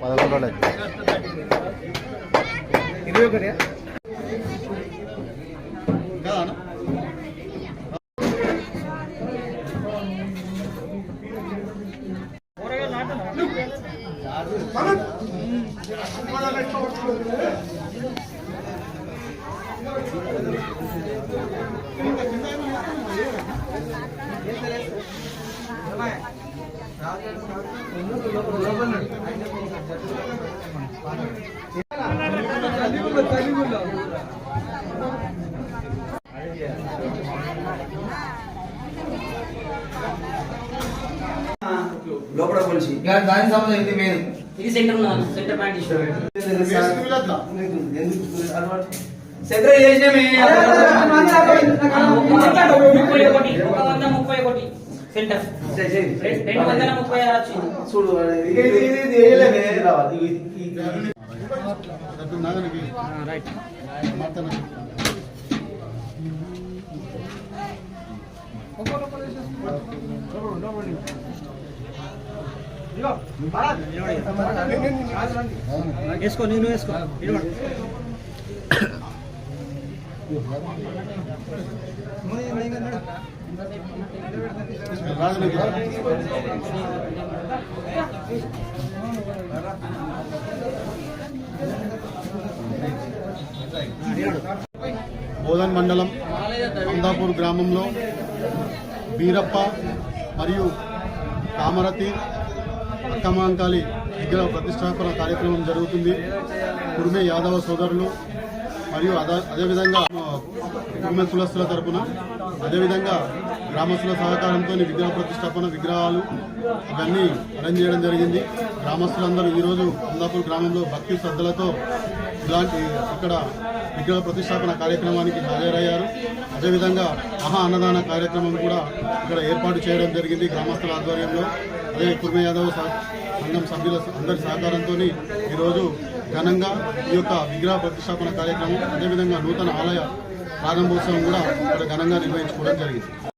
పదకొండు రోజులు ఇరవై ఒకటి లోపల కొలిసి దానికి సంబంధం ఇది మెయిన్ ఇది centre centre point issue centre చేసినామే centre. రె- రెండు వందల ముప్పై ఆరు చూడు ఇది ఇది రావాలి. వేసుకో నేను వేసుకో. బోధన్ మండలం అందాపూర్ గ్రామంలో బీరప్ప మరియు కామరతి అక్కమాంకాలి విగ్రహ ప్రతిష్టాపన కార్యక్రమం జరుగుతుంది. కుర్మే యాదవ సోదరులు మరియు అదే అదేవిధంగా ఆ, కులస్తుల తరపున అదేవిధంగా గ్రామస్తుల సహకారంతో విగ్రహ ప్రతిష్టాపన విగ్రహాలు అవన్నీ అరేంజ్ చేయడం జరిగింది. గ్రామస్తులందరూ ఈరోజు అందాపూర్ గ్రామంలో భక్తి శ్రద్ధలతో ఇలాంటి ఇక్కడ విగ్రహ ప్రతిష్టాపన కార్యక్రమానికి హాజరయ్యారు. అదేవిధంగా మహా అన్నదాన కార్యక్రమం కూడా ఇక్కడ ఏర్పాటు చేయడం జరిగింది గ్రామస్తుల ఆధ్వర్యంలో. అదే కుర్మ యాదవ్ సంఘం సభ్యుల అందరి సహకారంతో ఈరోజు ఘనంగా ఈ యొక్క విగ్రహ ప్రతిష్టాపన కార్యక్రమం అదేవిధంగా నూతన ఆలయ ప్రారంభోత్సవం కూడా ఇక్కడ ఘనంగా నిర్వహించుకోవడం జరిగింది.